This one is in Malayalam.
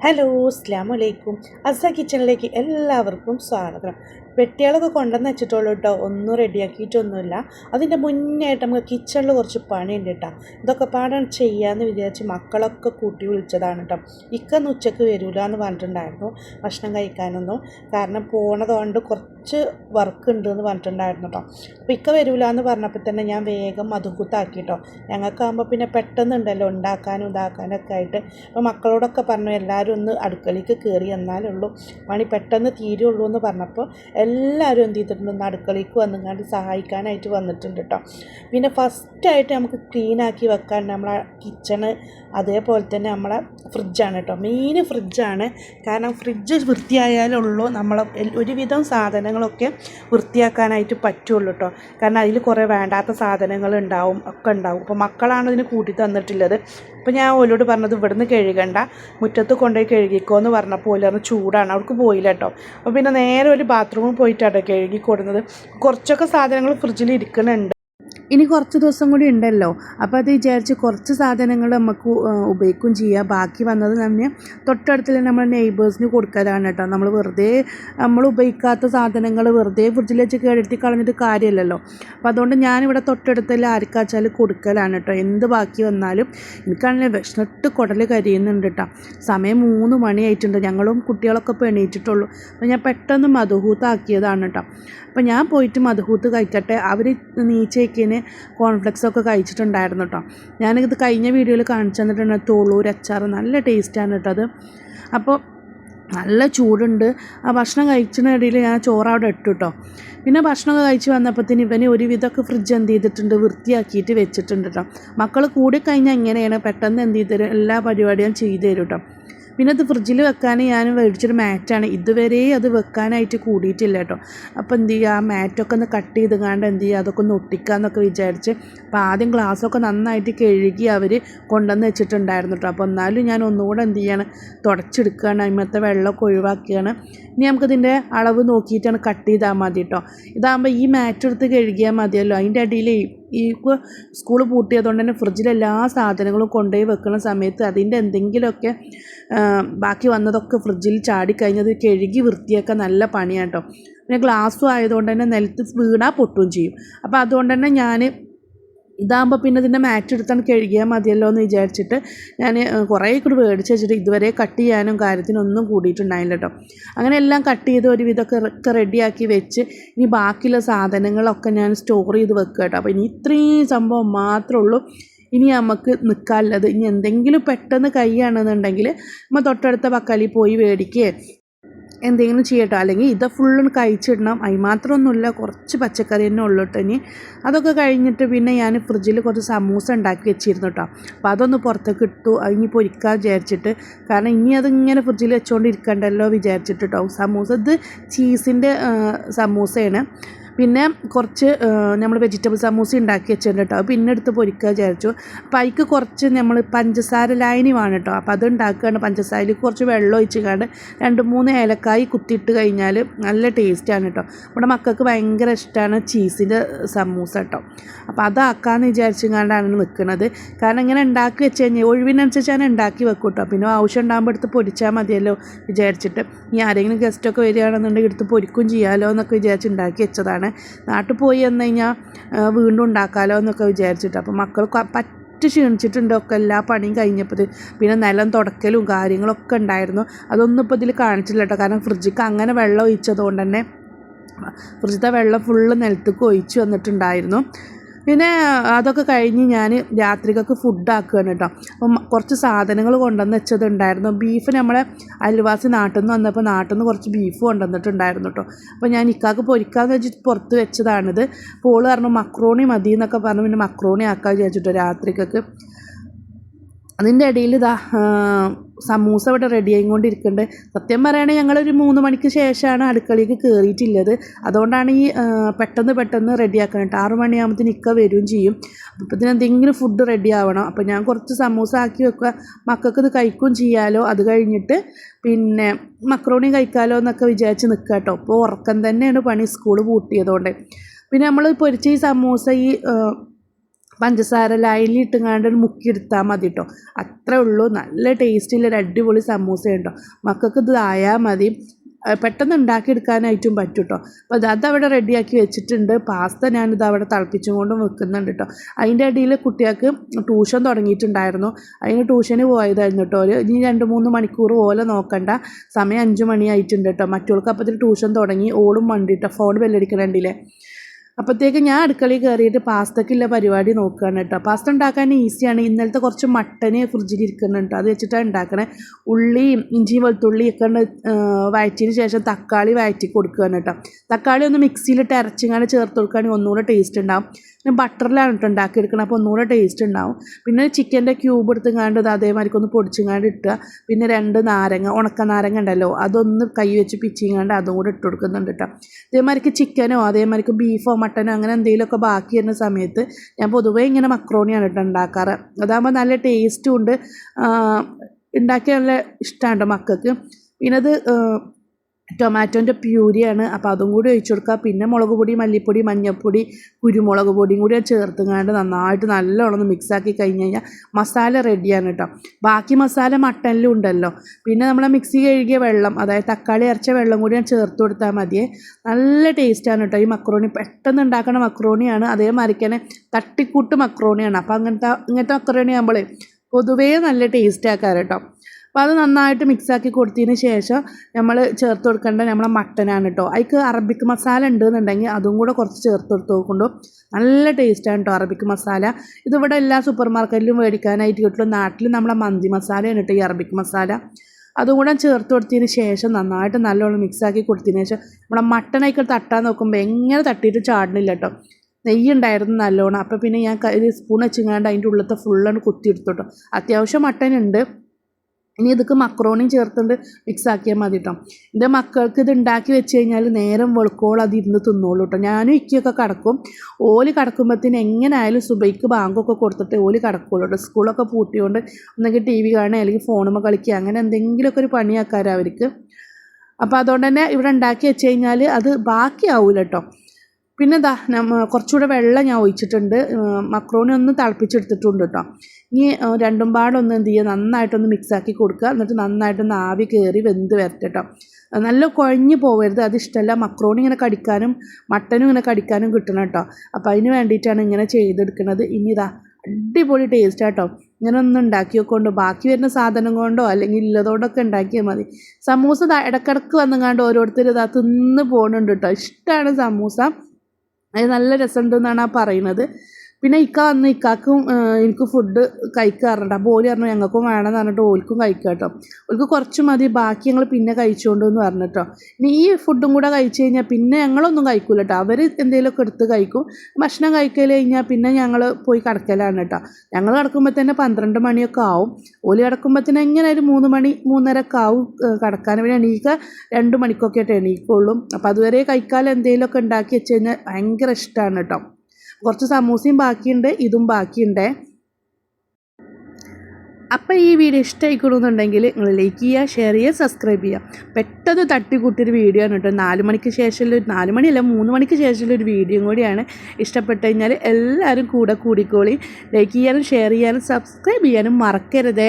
ഹലോ അസ്സലാമു അലൈക്കും അസ കിച്ചണിലേക്ക് എല്ലാവർക്കും സ്വാഗതം. വെട്ടികളൊക്കെ കൊണ്ടുവന്ന് വെച്ചിട്ടുള്ളൂ കേട്ടോ. ഒന്നും റെഡിയാക്കിയിട്ടൊന്നുമില്ല. അതിന്റെ മുന്നേ ആയിട്ട് നമുക്ക് കിച്ചണിൽ കുറച്ച് പണിയുണ്ട് കേട്ടോ. ഇതൊക്കെ പാടാൻ ചെയ്യാമെന്ന് വിചാരിച്ച് മക്കളൊക്കെ കൂട്ടി വിളിച്ചതാണ് കേട്ടോ. ഇക്കന്ന് ഉച്ചയ്ക്ക് വരില്ല എന്ന് പറഞ്ഞിട്ടുണ്ടായിരുന്നു. ഭക്ഷണം കഴിക്കാനൊന്നും. കാരണം പോണതുകൊണ്ട് കുറച്ച് വർക്ക് ഉണ്ട് എന്ന് പറഞ്ഞിട്ടുണ്ടായിരുന്നു കേട്ടോ. അപ്പോൾ ഇക്ക വരില്ല എന്ന് പറഞ്ഞപ്പോൾ തന്നെ ഞാൻ വേഗം മധുക്കുത്താക്കി കേട്ടോ. ഞങ്ങൾക്കാകുമ്പോൾ പിന്നെ പെട്ടെന്നുണ്ടല്ലോ ഉണ്ടാക്കാനും ഇതാക്കാനും ഒക്കെ ആയിട്ട്. അപ്പോൾ മക്കളോടൊക്കെ പറഞ്ഞു എല്ലാവരും ഒന്ന് അടുക്കളയ്ക്ക് കയറി എന്നാലുള്ളൂ പണി പെട്ടെന്ന് തീരുള്ളൂ എന്ന് പറഞ്ഞപ്പോൾ എല്ലാവരും എന്ത് ചെയ്തിട്ടുണ്ട്? നടുക്കളിക്ക് വന്നുകൊണ്ട് സഹായിക്കാനായിട്ട് വന്നിട്ടുണ്ട് കേട്ടോ പിന്നെ ഫസ്റ്റായിട്ട് നമുക്ക് ക്ലീനാക്കി വെക്കാൻ നമ്മളെ കിച്ചണ് അതേപോലെ തന്നെ നമ്മളെ ഫ്രിഡ്ജാണ് കേട്ടോ മെയിൻ ഫ്രിഡ്ജാണ് കാരണം ഫ്രിഡ്ജ് വൃത്തിയായാലുള്ളൂ നമ്മൾ ഒരുവിധം സാധനങ്ങളൊക്കെ വൃത്തിയാക്കാനായിട്ട് പറ്റുള്ളൂ കേട്ടോ കാരണം അതിൽ കുറേ വേണ്ടാത്ത സാധനങ്ങൾ ഉണ്ടാവും ഒക്കെ ഉണ്ടാവും. അപ്പോൾ മക്കളാണ് ഇതിന് കൂട്ടി തന്നിട്ടുള്ളത്. അപ്പോൾ ഞാൻ ഓലോട് പറഞ്ഞത് ഇവിടുന്ന് കഴുകണ്ട. മുറ്റത്ത് കൊണ്ടുപോയി കഴുകിക്കോ എന്ന് പറഞ്ഞപ്പോൾ ഓൽ ചൂടാണ്. അവർക്ക് പോയില്ല കേട്ടോ അപ്പോൾ പിന്നെ നേരെ ഒരു ബാത്റൂമിൽ പോയിട്ടാണ് കഴുകി കൊടുക്കുന്നത് കുറച്ചൊക്കെ സാധനങ്ങൾ ഫ്രിഡ്ജിൽ ഇരിക്കുന്നുണ്ട് ഇനി കുറച്ച് ദിവസം കൂടി ഉണ്ടല്ലോ. അപ്പോൾ അത് വിചാരിച്ച് കുറച്ച് സാധനങ്ങൾ നമുക്ക് ഉപയോഗിക്കും ഉപയോഗിക്കുകയും ചെയ്യാം. ബാക്കി വന്നത് തന്നെ തൊട്ടടുത്തുള്ള നമ്മൾ നെയ്ബേഴ്സിന് കൊടുക്കലാണ് കേട്ടോ. നമ്മൾ വെറുതെ നമ്മൾ ഉപയോഗിക്കാത്ത സാധനങ്ങൾ വെറുതെ ഫ്രിഡ്ജിൽ വെച്ച് കേടെടുത്തി കളഞ്ഞിട്ട് കാര്യമില്ലല്ലോ. അപ്പോൾ അതുകൊണ്ട് ഞാനിവിടെ തൊട്ടടുത്തുള്ള ആർക്കാച്ചാൽ കൊടുക്കലാണ് കേട്ടോ. എന്ത് ബാക്കി വന്നാലും എനിക്കാണെങ്കിൽ വിഷമിട്ട് കുടൽ കരിയുന്നുണ്ട് കേട്ടോ. സമയം മൂന്ന് മണിയായിട്ടുണ്ട് ഞങ്ങളും കുട്ടികളൊക്കെ ഇപ്പോൾ എണീറ്റിട്ടുള്ളൂ. ഞാൻ പെട്ടെന്ന് മധുഹൂത്താക്കിയതാണ് കേട്ടോ. അപ്പോൾ ഞാൻ പോയിട്ട് മധുഹൂത്ത് കഴിക്കട്ടെ. അവർ നീച്ചേക്കിന് കോൺഫ്ലെക്സ് ഒക്കെ കഴിച്ചിട്ടുണ്ടായിരുന്നു കേട്ടോ ഞാനിത് കഴിഞ്ഞ വീഡിയോയിൽ കാണിച്ചു തന്നിട്ടുണ്ട്. തോളൂർ അച്ചാർ നല്ല ടേസ്റ്റാണ് കേട്ടോ അത്. അപ്പോൾ നല്ല ചൂടുണ്ട്. ആ ഭക്ഷണം കഴിച്ചതിനിടയിൽ ഞാൻ ചോറ് അവിടെ ഇട്ടു കേട്ടോ പിന്നെ ഭക്ഷണമൊക്കെ കഴിച്ച് വന്നപ്പോഴത്തേന് ഇവന് ഒരുവിധമൊക്കെ ഫ്രിഡ്ജ് എന്ത് ചെയ്തിട്ടുണ്ട്? വൃത്തിയാക്കിയിട്ട് വെച്ചിട്ടുണ്ട് കേട്ടോ മക്കൾ കൂടി കഴിഞ്ഞാൽ ഇങ്ങനെയാണ് പെട്ടെന്ന് എന്ത് ചെയ്ത് എല്ലാ പരിപാടിയും ചെയ്തു തരും കേട്ടോ പിന്നെ അത് ഫ്രിഡ്ജിൽ വെക്കാൻ ഞാൻ മേടിച്ചൊരു മാറ്റാണ്. ഇതുവരെ അത് വെക്കാനായിട്ട് കൂടിയിട്ടില്ല കേട്ടോ. അപ്പോൾ എന്ത് ചെയ്യുക ആ മാറ്റൊക്കെ ഒന്ന് കട്ട് ചെയ്ത് കാണ്ട് എന്ത് ചെയ്യുക അതൊക്കെ ഒന്ന് ഒട്ടിക്കാമെന്നൊക്കെ വിചാരിച്ച് അപ്പോൾ ആദ്യം ഗ്ലാസ്സൊക്കെ നന്നായിട്ട് കഴുകി അവർ കൊണ്ടുവന്ന് വെച്ചിട്ടുണ്ടായിരുന്നു കേട്ടോ. അപ്പോൾ എന്നാലും ഞാൻ ഒന്നുകൂടെ എന്ത് ചെയ്യാണ്? തുടച്ചെടുക്കുകയാണ് അതിമത്തെ വെള്ളമൊക്കെ ഒഴിവാക്കുകയാണ് ഇനി നമുക്കിതിന്റെ അളവ് നോക്കിയിട്ടാണ് കട്ട് ചെയ്താൽ മതി കേട്ടോ. ഇതാകുമ്പോൾ ഈ മാറ്റ് എടുത്ത് കഴുകിയാൽ മതിയല്ലോ. അതിന്റെ അടിയിൽ ഈ സ്കൂൾ പൂട്ടിയതുകൊണ്ട് തന്നെ ഫ്രിഡ്ജിൽ എല്ലാ സാധനങ്ങളും കൊണ്ടുപോയി വെക്കുന്ന സമയത്ത് അതിന്റെ എന്തെങ്കിലുമൊക്കെ ബാക്കി വന്നതൊക്കെ ഫ്രിഡ്ജിൽ ചാടിക്കഴിഞ്ഞത് കഴുകി വൃത്തിയാക്കാൻ നല്ല പണിയാണ് കേട്ടോ. പിന്നെ ഗ്ലാസ്സും ആയതുകൊണ്ട് തന്നെ നിലത്ത് വീണാൽ പൊട്ടുകയും ചെയ്യും. അപ്പോൾ അതുകൊണ്ട് തന്നെ ഞാൻ ഇതാകുമ്പോൾ പിന്നെ ഇതിന്റെ മാറ്റ് എടുത്താണ് കഴുകിയാൽ മതിയല്ലോ എന്ന് വിചാരിച്ചിട്ട് ഞാൻ കുറേ കൂടി മേടിച്ച് വെച്ചിട്ട് ഇതുവരെ കട്ട് ചെയ്യാനും കാര്യത്തിനൊന്നും കൂടിയിട്ടുണ്ടായില്ല കേട്ടോ അങ്ങനെ എല്ലാം കട്ട് ചെയ്ത് ഒരു വിധമൊക്കെ റെഡിയാക്കി വെച്ച് ഇനി ബാക്കിയുള്ള സാധനങ്ങളൊക്കെ ഞാൻ സ്റ്റോർ ചെയ്ത് വെക്കുക കേട്ടോ അപ്പോൾ ഇനി ഇത്രയും സംഭവം മാത്രമേ ഉള്ളൂ. ഇനി നമുക്ക് നിൽക്കാനുള്ളത് ഇനി എന്തെങ്കിലും പെട്ടെന്ന് കൈയാണെന്നുണ്ടെങ്കിൽ നമ്മൾ തൊട്ടടുത്ത പക്കാലി പോയി മേടിക്കുകയോ എന്തെങ്കിലും ചെയ്യട്ടോ. അല്ലെങ്കിൽ ഇത് ഫുള്ളും കഴിച്ചിടണം. അതിന് മാത്രമൊന്നുമില്ല കുറച്ച് പച്ചക്കറി തന്നെ ഉള്ളൂ കേട്ടോ ഇനി. അതൊക്കെ കഴിഞ്ഞിട്ട് പിന്നെ ഞാൻ ഫ്രിഡ്ജിൽ കുറച്ച് സമൂസ ഉണ്ടാക്കി വെച്ചിരുന്നു കേട്ടോ. അപ്പോൾ അതൊന്ന് പുറത്തേക്ക് ഇട്ടു. ഇനി പൊരിക്കാൻ വിചാരിച്ചിട്ട്. കാരണം ഇനി അതിങ്ങനെ ഫ്രിഡ്ജിൽ വെച്ചുകൊണ്ട് ഇരിക്കണ്ടല്ലോ വിചാരിച്ചിട്ട് കേട്ടോ. സമൂസ ഇത് ചീസിന്റെ സമൂസയാണ്. പിന്നെ കുറച്ച് നമ്മൾ വെജിറ്റബിൾ സമൂസ ഉണ്ടാക്കി വെച്ചിട്ടുണ്ട് കേട്ടോ പിന്നെ എടുത്ത് പൊരിക്കുക വിചാരിച്ചു. അപ്പം അതിക്ക് കുറച്ച് നമ്മൾ പഞ്ചസാര ലായനി വേണം കേട്ടോ അപ്പോൾ അത് ഉണ്ടാക്കുകയാണ് പഞ്ചസാരയിൽ കുറച്ച് വെള്ളം ഒഴിച്ച് കണ്ട് രണ്ട് മൂന്ന് ഏലക്കായി കുത്തിയിട്ട് കഴിഞ്ഞാൽ നല്ല ടേസ്റ്റാണ് കേട്ടോ നമ്മുടെ മക്കൾക്ക് ഭയങ്കര ഇഷ്ടമാണ് ചീസിന്റെ സമൂസ കേട്ടോ അപ്പോൾ അതാക്കാമെന്ന് വിചാരിച്ചു കണ്ടാണ് നിൽക്കുന്നത് കാരണം ഇങ്ങനെ ഉണ്ടാക്കി വെച്ച് കഴിഞ്ഞാൽ ഒഴിവിനനുസരിച്ചാണ് ഉണ്ടാക്കി വെക്കും കേട്ടോ പിന്നെ ആവശ്യം ഉണ്ടാകുമ്പോൾ എടുത്ത് പൊരിച്ചാൽ മതിയല്ലോ വിചാരിച്ചിട്ട്. ഇനി ആരെങ്കിലും ഗസ്റ്റൊക്കെ വരികയാണെന്നുണ്ടെങ്കിൽ എടുത്ത് പൊരിക്കും ചെയ്യാമല്ലോ എന്നൊക്കെ വിചാരിച്ച് ഉണ്ടാക്കി വെച്ചതാണ്. നാട്ടിൽ പോയി വന്നു കഴിഞ്ഞാൽ വീണ്ടും ഉണ്ടാക്കാമല്ലോ എന്നൊക്കെ വിചാരിച്ചിട്ട്. അപ്പോൾ മക്കൾ പറ്റ് ക്ഷീണിച്ചിട്ടുണ്ട് ഒക്കെ. എല്ലാ പണിയും കഴിഞ്ഞപ്പോൾ പിന്നെ നിലം തുടക്കലും കാര്യങ്ങളൊക്കെ ഉണ്ടായിരുന്നു. അതൊന്നും ഇപ്പോൾ ഇതിൽ കാണിച്ചില്ല കേട്ടോ കാരണം ഫ്രിഡ്ജിക്ക് അങ്ങനെ വെള്ളം ഒഴിച്ചതുകൊണ്ട് തന്നെ ഫ്രിഡ്ജിലത്തെ വെള്ളം ഫുള്ള് നിലത്തേക്ക് ഒഴിച്ചു വന്നിട്ടുണ്ടായിരുന്നു. പിന്നെ അതൊക്കെ കഴിഞ്ഞ് ഞാൻ രാത്രികൾക്ക് ഫുഡാക്കുകയാണ് കേട്ടോ. അപ്പം കുറച്ച് സാധനങ്ങൾ കൊണ്ടുവന്ന് വെച്ചതുണ്ടായിരുന്നു. ബീഫ് നമ്മളെ അയൽവാസി നാട്ടിൽ നിന്ന് വന്നപ്പോൾ നാട്ടിൽ നിന്ന് കുറച്ച് ബീഫ് കൊണ്ടുവന്നിട്ടുണ്ടായിരുന്നു കേട്ടോ. അപ്പോൾ ഞാൻ ഇക്കാക്ക് പൊരിക്കാമെന്ന് വെച്ചിട്ട് പുറത്ത് വെച്ചതാണിത്. പോൾ പറഞ്ഞു മക്രോണി മതി എന്നൊക്കെ പറഞ്ഞു. പിന്നെ മക്രോണി ആക്കാൻ വിചാരിച്ചിട്ടോ രാത്രിക്കൊക്കെ അതിന്റെ ഇടയിൽ ഇതാ സമൂസ ഇവിടെ റെഡി ആയിക്കൊണ്ടിരിക്കുന്നുണ്ട്. സത്യം പറയുകയാണെങ്കിൽ ഞങ്ങളൊരു മൂന്ന് മണിക്ക് ശേഷമാണ് അടുക്കളയിലേക്ക് കയറിയിട്ടുള്ളത് അതുകൊണ്ടാണ് ഈ പെട്ടെന്ന് പെട്ടെന്ന് റെഡിയാക്കണം കേട്ടോ ആറ് മണിയാകുമ്പോഴത്തേന് ഇക്ക വരികയും ചെയ്യും. അപ്പോൾ ഇതിന് എന്തെങ്കിലും ഫുഡ് റെഡി ആവണം. അപ്പോൾ ഞാൻ കുറച്ച് സമൂസ ആക്കി വെക്കുക മക്കൾക്ക് ഇത് കഴിക്കുകയും ചെയ്യാലോ. അത് കഴിഞ്ഞിട്ട് പിന്നെ മക്രോണി കഴിക്കാലോ എന്നൊക്കെ വിചാരിച്ച് നിൽക്കുക കേട്ടോ അപ്പോൾ ഉറക്കം തന്നെയാണ് പണി സ്കൂൾ പൂട്ടിയതുകൊണ്ട്. പിന്നെ നമ്മൾ പൊരിച്ച ഈ സമൂസ ഈ പഞ്ചസാര ലൈനിലിട്ടുങ്ങാണ്ട് മുക്കിയെടുത്താൽ മതി കേട്ടോ അത്രേ ഉള്ളൂ. നല്ല ടേസ്റ്റിൽ ഒരു അടിപൊളി സമൂസ ഉണ്ടോ മക്കൾക്ക് ഇത് ആയാൽ മതി. പെട്ടെന്ന് ഉണ്ടാക്കിയെടുക്കാനായിട്ടും പറ്റും കേട്ടോ അപ്പോൾ അത് അതവിടെ റെഡിയാക്കി വെച്ചിട്ടുണ്ട്. പാസ്ത ഞാനിത് അവിടെ തിളപ്പിച്ചും കൊണ്ടും വെക്കുന്നുണ്ട് കേട്ടോ അതിന്റെ ഇടയിൽ കുട്ടികൾക്ക് ട്യൂഷൻ തുടങ്ങിയിട്ടുണ്ടായിരുന്നു. അതിന് ട്യൂഷന് പോയതായിരുന്നു കേട്ടോ ഒരു ഇനി രണ്ട് മൂന്ന് മണിക്കൂർ പോലെ നോക്കണ്ട. സമയം അഞ്ച് മണിയായിട്ടുണ്ട് കേട്ടോ മറ്റുള്ളവർക്ക് അപ്പത്തിൽ ട്യൂഷൻ തുടങ്ങി. ഓളും വണ്ടിട്ടോ ഫോൺ ബെല്ലടിക്കണുണ്ടില്ലേ അപ്പോഴത്തേക്ക് ഞാൻ അടുക്കളയിൽ കയറിയിട്ട് പാസ്തക്കുള്ള പരിപാടി നോക്കുകയാണ് കേട്ടോ. പാസ്ത ഉണ്ടാക്കാൻ ഈസിയാണ്. ഇന്നലത്തെ കുറച്ച് മട്ടന് ഫ്രിഡ്ജിൽ ഇരിക്കുന്നുണ്ട് അത് വെച്ചിട്ടാണ് ഉണ്ടാക്കണേ. ഉള്ളിയും ഇഞ്ചിയും വെളുത്തുള്ളിയും ഒക്കെ ഉണ്ട് വഴറ്റിന് ശേഷം തക്കാളി വഴറ്റി കൊടുക്കുകയാണ് കേട്ടോ. തക്കാളി ഒന്ന് മിക്സിയിലിട്ട് അരച്ചിങ്ങനെ ചേർത്ത് കൊടുക്കുകയാണെങ്കിൽ ഒന്നുകൂടെ ടേസ്റ്റ് ഉണ്ടാവും. പിന്നെ ബട്ടറിലാണ് കേട്ടോ ഉണ്ടാക്കിയെടുക്കണം. അപ്പോൾ ഒന്നുകൂടെ ടേസ്റ്റ് ഉണ്ടാവും. പിന്നെ ചിക്കന്റെ ക്യൂബ് എടുത്തുങ്ങാണ്ട് ഇത് അതേമാതിരി ഒന്ന് പൊടിച്ചുങ്ങാണ്ട് ഇട്ടുക. പിന്നെ രണ്ട് നാരങ്ങ ഉണക്ക നാരങ്ങ ഉണ്ടല്ലോ. അതൊന്ന് കൈ വെച്ച് പിച്ചിങ്ങാണ്ട് അതും കൂടെ ഇട്ട് കൊടുക്കുന്നുണ്ട് കേട്ടോ. അതേമാതിരിക്ക് ചിക്കനോ അതേമാതിരിക്ക് ബീഫോ മട്ടനോ അങ്ങനെ എന്തെങ്കിലുമൊക്കെ ബാക്കി വരുന്ന സമയത്ത് ഞാൻ പൊതുവേ ഇങ്ങനെ മക്രോണിയാണ് കേട്ടോ ഉണ്ടാക്കാറ്. അതാകുമ്പോൾ നല്ല ടേസ്റ്റും ഉണ്ട്. ഉണ്ടാക്കിയ നല്ല ഇഷ്ടമാണ് മക്കൾക്ക്. പിന്നെ അത് ടൊമാറ്റോന്റെ പ്യൂരിയാണ്. അപ്പോൾ അതും കൂടി ഒഴിച്ചു കൊടുക്കുക. പിന്നെ മുളക് പൊടി മല്ലിപ്പൊടി മഞ്ഞൾപ്പൊടി കുരുമുളക് പൊടിയും കൂടി ചേർത്തുങ്ങാണ്ട് നന്നായിട്ട് നല്ലോണം ഒന്ന് മിക്സാക്കി കഴിഞ്ഞ് കഴിഞ്ഞാൽ മസാല റെഡിയാണ് കേട്ടോ. ബാക്കി മസാല മട്ടനിലും ഉണ്ടല്ലോ. പിന്നെ നമ്മളെ മിക്സി കഴുകിയ വെള്ളം അതായത് തക്കാളി അരച്ച വെള്ളം കൂടി ഞാൻ ചേർത്ത് കൊടുത്താൽ മതിയേ നല്ല ടേസ്റ്റാണ് കേട്ടോ. ഈ മക്രോണി പെട്ടെന്ന് ഉണ്ടാക്കുന്ന മക്രോണിയാണ്. അതേമാതിരി തന്നെ തട്ടിക്കൂട്ട് മക്രോണിയാണ്. അപ്പോൾ അങ്ങനത്തെ ഇങ്ങനത്തെ മക്രോണി ആകുമ്പോൾ പൊതുവേ നല്ല ടേസ്റ്റ് ആക്കാറ് കേട്ടോ. അപ്പോൾ അത് നന്നായിട്ട് മിക്സാക്കി കൊടുത്തതിന് ശേഷം നമ്മൾ ചേർത്ത് കൊടുക്കേണ്ട നമ്മളെ മട്ടനാണ് കേട്ടോ അതിക്ക് അറബിക് മസാല ഉണ്ടെന്നുണ്ടെങ്കിൽ അതും കൂടെ കുറച്ച് ചേർത്ത് കൊടുത്ത് നോക്കുമ്പോൾ നല്ല ടേസ്റ്റാണ് കേട്ടോ അറബിക് മസാല. ഇതിവിടെ എല്ലാ സൂപ്പർ മാർക്കറ്റിലും മേടിക്കാനായിട്ട് കിട്ടും നാട്ടിൽ നമ്മളെ മന്തി മസാലയാണ് കേട്ടോ ഈ അറബിക് മസാല. അതും കൂടെ ചേർത്ത് കൊടുത്തതിന് ശേഷം നന്നായിട്ട് നല്ലോണം മിക്സാക്കി കൊടുത്തതിന് ശേഷം നമ്മുടെ മട്ടനൊക്കെ തട്ടാൻ നോക്കുമ്പോൾ എങ്ങനെ തട്ടിയിട്ട് ചാടണില്ല കേട്ടോ നെയ്യ് ഉണ്ടായിരുന്നു നല്ലോണം. അപ്പോൾ പിന്നെ ഞാൻ ഒരു സ്പൂൺ വെച്ചിങ്ങാണ്ട് അതിന്റെ ഉള്ളിലത്തെ ഫുള്ളാണ് കുത്തിയെടുത്തു കേട്ടോ അത്യാവശ്യം മട്ടൻ ഉണ്ട്. ഇനി ഇതൊക്കെ മക്രോണിയും ചേർത്തുകൊണ്ട് മിക്സ് ആക്കിയാൽ മതി കേട്ടോ എന്റെ മക്കൾക്ക് ഇത് ഉണ്ടാക്കി വെച്ച് കഴിഞ്ഞാൽ നേരം വെളുക്കോളം അത് ഇരുന്ന് തിന്നോളൂ കേട്ടോ ഞാനും ഇക്കൊക്കെ കിടക്കും. ഓൽ കിടക്കുമ്പോഴത്തേന് എങ്ങനെയായാലും സുബൈക്ക് ബാങ്കൊക്കെ കൊടുത്തിട്ട് ഓൽ കിടക്കുള്ളൂ കേട്ടോ സ്കൂളൊക്കെ പൂട്ടിയോണ്ട് ഒന്നെങ്കിൽ ടി വി കാണുക അല്ലെങ്കിൽ ഫോണുമ്പോൾ കളിക്കുക അങ്ങനെ എന്തെങ്കിലുമൊക്കെ ഒരു പണിയാക്കാരം അവർക്ക്. അപ്പോൾ അതുകൊണ്ട് തന്നെ ഇവിടെ ഉണ്ടാക്കി വെച്ച് കഴിഞ്ഞാൽ അത് ബാക്കിയാവൂല കേട്ടോ പിന്നെ ദാ കുറച്ചുകൂടെ വെള്ളം ഞാൻ ഒഴിച്ചിട്ടുണ്ട്. മക്രോണി ഒന്ന് തിളപ്പിച്ചെടുത്തിട്ടുണ്ട് കേട്ടോ ഇനി രണ്ടും പാടൊന്ന് എന്ത് ചെയ്യുക നന്നായിട്ടൊന്ന് മിക്സാക്കി കൊടുക്കുക. എന്നിട്ട് നന്നായിട്ടൊന്ന് ആവി കയറി വെന്ത് വരട്ടെ നല്ല കുഴഞ്ഞു പോകരുത് അതിഷ്ടമല്ല മക്രോണി ഇങ്ങനെ കടിക്കാനും മട്ടനും ഇങ്ങനെ കടിക്കാനും കിട്ടണം കേട്ടോ അപ്പോൾ അതിന് വേണ്ടിയിട്ടാണ് ഇങ്ങനെ ചെയ്തെടുക്കുന്നത് ഇനി ഇതാ അടിപൊളി ടേസ്റ്റ് ആട്ടോ ഇങ്ങനെ ഒന്ന് വെക്കൊണ്ടോ ബാക്കി വരുന്ന സാധനം കൊണ്ടോ അല്ലെങ്കിൽ ഇല്ലതോടൊക്കെ ഉണ്ടാക്കിയാൽ മതി. സമൂസ ഇടക്കിടക്ക് വന്നുങ്ങാണ്ട് ഓരോരുത്തർ ഇതാ തിന്ന് പോകുന്നുണ്ട് കേട്ടോ ഇഷ്ടമാണ് സമൂസ. അത് നല്ല രസമുണ്ടെന്നാണ് ആ പറയുന്നത്. പിന്നെ ഇക്ക വന്ന് ഇക്കാക്കും എനിക്ക് ഫുഡ് കഴിക്കാറുണ്ട്. അപ്പോൾ ഓൽ പറഞ്ഞു ഞങ്ങൾക്കും വേണമെന്ന് പറഞ്ഞിട്ട് ഓൽക്കും കഴിക്കാം കേട്ടോ. ഓൽക്ക് കുറച്ച് മതി ബാക്കി ഞങ്ങൾ പിന്നെ കഴിച്ചുകൊണ്ട് എന്ന് പറഞ്ഞിട്ടോ ഇനി ഈ ഫുഡും കൂടെ കഴിച്ചു കഴിഞ്ഞാൽ പിന്നെ ഞങ്ങളൊന്നും കഴിക്കില്ല കേട്ടോ. അവർ എന്തെങ്കിലുമൊക്കെ എടുത്ത് കഴിക്കും. ഭക്ഷണം കഴിക്കൽ കഴിഞ്ഞാൽ പിന്നെ ഞങ്ങൾ പോയി കിടക്കലാണ് കേട്ടോ. ഞങ്ങൾ കിടക്കുമ്പോൾ തന്നെ പന്ത്രണ്ട് മണിയൊക്കെ ആവും. ഓൽ കിടക്കുമ്പോൾ തന്നെ എങ്ങനെ ഒരു മൂന്ന് മണി മൂന്നര ഒക്കെ ആവും കിടക്കാൻ. പിന്നെ എണീക്ക രണ്ട് മണിക്കൊക്കെ ആയിട്ട് എണീക്കുള്ളൂ. അപ്പോൾ അതുവരെ കഴിക്കാൻ എന്തെങ്കിലുമൊക്കെ ഉണ്ടാക്കി വെച്ച് കഴിഞ്ഞാൽ ഭയങ്കര ഇഷ്ടമാണ് കേട്ടോ. കുറച്ച് സമൂസയും ബാക്കിയുണ്ട് ഇതും ബാക്കിയുണ്ട്. അപ്പോൾ ഈ വീഡിയോ ഇഷ്ടമായിക്കണമെന്നുണ്ടെങ്കിൽ നിങ്ങൾ ലൈക്ക് ചെയ്യുക ഷെയർ ചെയ്യുക സബ്സ്ക്രൈബ് ചെയ്യുക. പെട്ടെന്ന് തട്ടിക്കൂട്ടിയൊരു വീഡിയോ ആണ് കേട്ടോ. നാല് മണിക്ക് ശേഷമുള്ള ഒരു നാല് മണിയല്ല മൂന്ന് മണിക്ക് ശേഷമുള്ള ഒരു വീഡിയോ കൂടിയാണ് ഇഷ്ടപ്പെട്ട് കഴിഞ്ഞാൽ എല്ലാവരും കൂടെ കൂടിക്കോളി. ലൈക്ക് ചെയ്യാനും ഷെയർ ചെയ്യാനും സബ്സ്ക്രൈബ് ചെയ്യാനും മറക്കരുതേ.